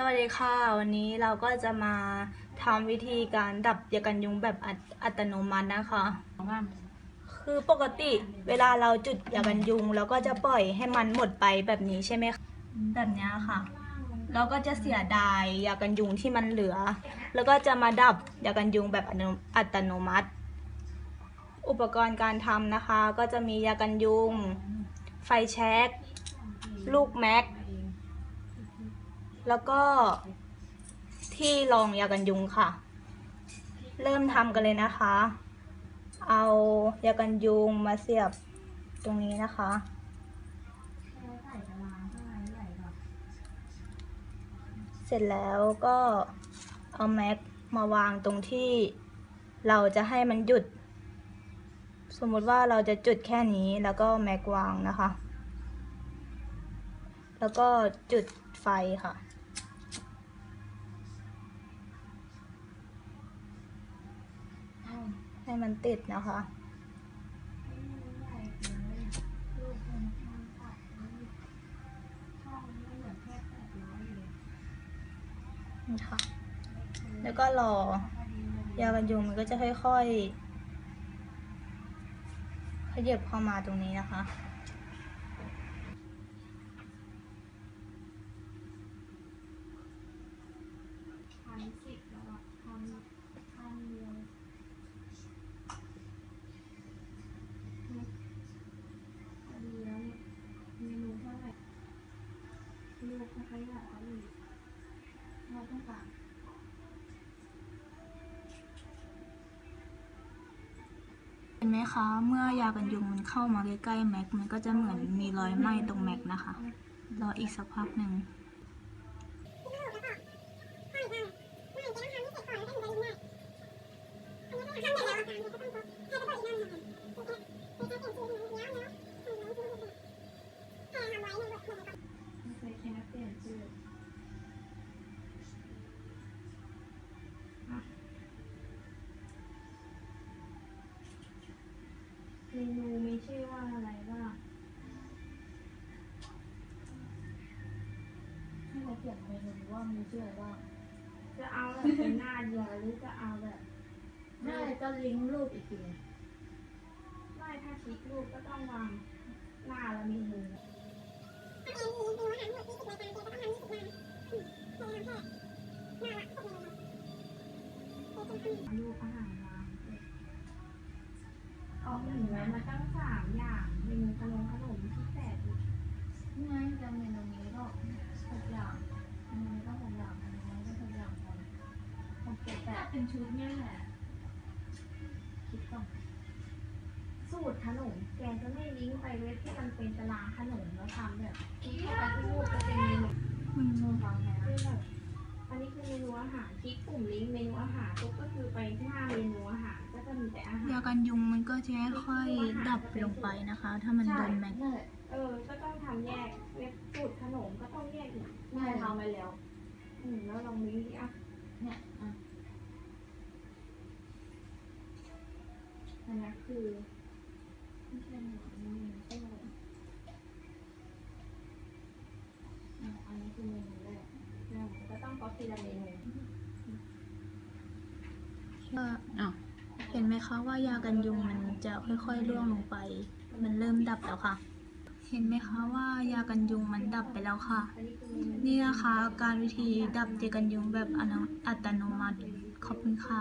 สวัสดีค่ะ วันนี้เราก็จะมาทำวิธีการดับยากันยุงแบบอัตอัตโนมัตินะคะ คือปกติเวลาเราจุดยากันยุงเราก็จะปล่อยให้มันหมดไปแบบนี้ใช่ไหมคะแบบนี้ค่ะ เราก็จะเสียดายยากันยุงที่มันเหลือ แล้วก็จะมาดับยากันยุงแบบอัตโนอัตโนมัติ อุปกรณ์การทำนะคะ ก็จะมียากันยุง ไฟแช็กลูกแม็ก แล้วก็ที่รองยากันยุงค่ะ เริ่มทำกันเลยนะคะ เอายากันยุงมาเสียบตรงนี้นะคะเสร็จแล้วก็เอาแม็กมาวางตรงที่เราจะให้มันหยุด สมมติว่าเราจะจุดแค่นี้แล้วก็แม็กวางนะคะ แล้วก็จุดไฟค่ะ ให้มันติดนะคะ นี่ค่ะ แล้วก็รอยากันยุงมันก็จะค่อยๆขยับเข้ามาตรงนี้นะคะ พันสิบแล้วอะพันพันเดียวพอดีแล้วเนี่ยเมนูเท่าไหร่ลูกไม่ค่อยอยากเอาอีกเราต้องการ เห็น ไหมคะ เมื่อยากันยุงมันเข้ามาใกล้ๆแม็ก มันก็จะเหมือนมีรอยไหม้ตรงแม็กนะคะ รออีกสักพักหนึ่ง ไม่เคยใช้นักเปลี่ยนชื่ออะเมนูมีชื่อว่าอะไรบ้างให้เราเขียนเมนูว่ามีชื่ออะไรบ้างจะเอาแบบเป็นหน้าเดียวหรือจะเอาแบบไม่ก็ลิงก์รูปอีกที ไม่ถ้าคลิกรูปก็ต้องวางหน้าและเมนูรูปอาหารวาง ออกเหนือมาตั้งสามอย่างเมนูขนมขนมที่แปดอีกนี่ไงจำเมนูนี้ก็หกอย่างอันนี้ก็หกอย่างอันนี้ก็หกอย่างกันหกเจ็ดแปถ้าดเป็นชุดเนี่ยแหละคิดก่อนสูตรขนมแกจะไม่ลิงก์ไปเว็บที่มันเป็นตารางขนมแล้วทำแบบคลิกเข้าไปที่รูปจะเป็นเมนูเมนูฟังไหมคือแบบอันนี้คือเมนูอาหารคลิกปุ่มลิงก์เมนูอาหารปุ๊บก็าหารยากันยุงมันก็จะค่อยๆดับลงไปนะคะ ถ้ามันโดนแม็กนั่นแหละเออ ก็ต้องทำแยกเว็บสูตรขนมก็ต้องแยกอีกไม่ทำไปแล้ว อืมแล้วลองลิงก์ดิอะเนี่ยอะอันนี้คือไม่ใช่หนูนี่ใช่ไหมอะอันนี้คือเมนูแรกหนึ่งก็ต้องก๊อปปี้ละเมนูว่า เห็นไหมคะว่ายากันยุงมันจะค่อยๆร่วงลงไป มันเริ่มดับแล้วค่ะ เห็นไหมคะว่ายากันยุงมันดับไปแล้วค่ะ นี่นะคะการวิธีดับยากันยุงแบบอัตโนมัติ ขอบคุณค่ะ